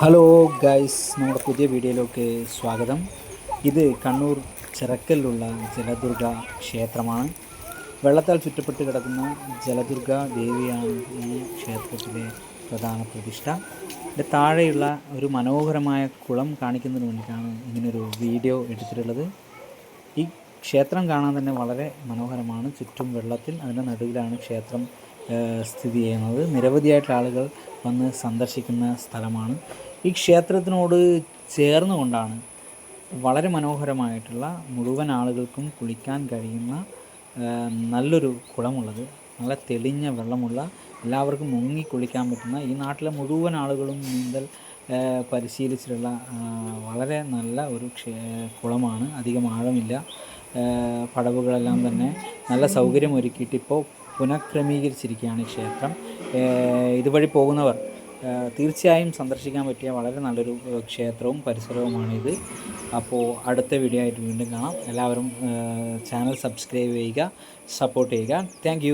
Hello guys നമ്മുടെ പുതിയ വീഡിയോയിലേക്ക് സ്വാഗതം. ഇത് കണ്ണൂർ ചിറക്കലിലുള്ള ജലദുർഗ ക്ഷേത്രമാണ്. വെള്ളത്താൽ ചുറ്റപ്പെട്ട് കിടക്കുന്ന ജലദുർഗ ദേവിയാണ് ഈ ക്ഷേത്രത്തിലെ പ്രധാന പ്രതിഷ്ഠ. ഇതിന്റെ താഴെയുള്ള ഒരു മനോഹരമായ കുളം കാണിക്കുന്നതിന് വേണ്ടിയിട്ടാണ് ഇങ്ങനൊരു വീഡിയോ എടുത്തിട്ടുള്ളത്. ഈ ക്ഷേത്രം കാണാൻ തന്നെ വളരെ മനോഹരമാണ്. ചുറ്റും വെള്ളത്തിൽ അതിന്റെ നടുവിലാണ് ക്ഷേത്രം സ്ഥിതി ചെയ്യുന്നത്. നിരവധിയായിട്ടുള്ള ആളുകൾ വന്ന് സന്ദർശിക്കുന്ന സ്ഥലമാണ്. ഈ ക്ഷേത്രത്തിനോട് ചേർന്നുകൊണ്ടാണ് വളരെ മനോഹരമായിട്ടുള്ള മുഴുവൻ ആളുകൾക്കും കുളിക്കാൻ കഴിയുന്ന നല്ലൊരു കുളമുള്ളത്. നല്ല തെളിഞ്ഞ വെള്ളമുള്ള എല്ലാവർക്കും മുങ്ങി കുളിക്കാൻ പറ്റുന്ന ഈ നാട്ടിലെ മുഴുവൻ ആളുകളും നീന്തൽ പരിശീലിച്ചിട്ടുള്ള വളരെ നല്ല ഒരു കുളമാണ്. അധികം ആഴമില്ല. പടവുകളെല്ലാം തന്നെ നല്ല സൗകര്യം ഒരുക്കിയിട്ട് ഇപ്പോൾ പുനഃക്രമീകരിച്ചിരിക്കുകയാണ് ഈ ക്ഷേത്രം. ഇതുവഴി പോകുന്നവർ തീർച്ചയായും സന്ദർശിക്കാൻ പറ്റിയ വളരെ നല്ലൊരു ക്ഷേത്രവും ക്ഷേത്രവും പരിസരവുമാണിത് അപ്പോൾ അടുത്ത വീഡിയോ ആയിട്ട് വീണ്ടും കാണാം. എല്ലാവരും ചാനൽ സബ്സ്ക്രൈബ് ചെയ്യുക സപ്പോർട്ട് ചെയ്യുക. താങ്ക്